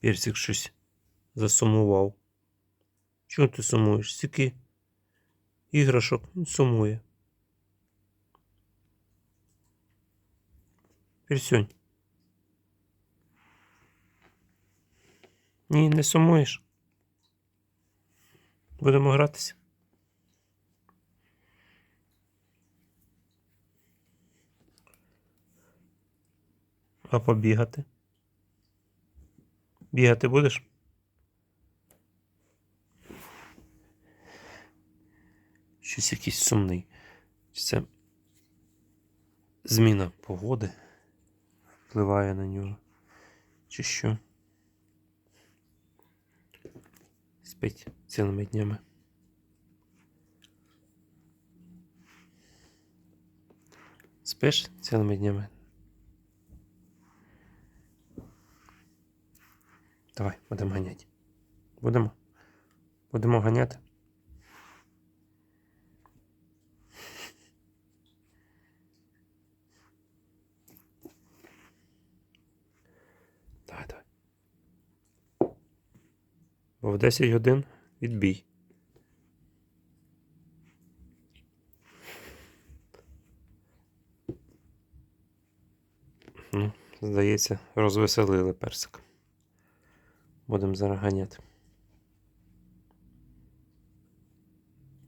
Персик щось засумував. Чого ти сумуєш? Стільки іграшок він сумує. Персюнь. Ні, не сумуєш. Будемо гратися. А побігати? Бігати будеш? Щось якийсь сумний. Чи це зміна погоди впливає на нього? Чи що? Спить цілими днями. Спиш цілими днями? Давай, будемо ганяти. Будемо? Будемо ганяти? Давай, давай. Бо в 10 годин відбій. Ну, здається, розвеселили персик. Будемо зараз ганяти.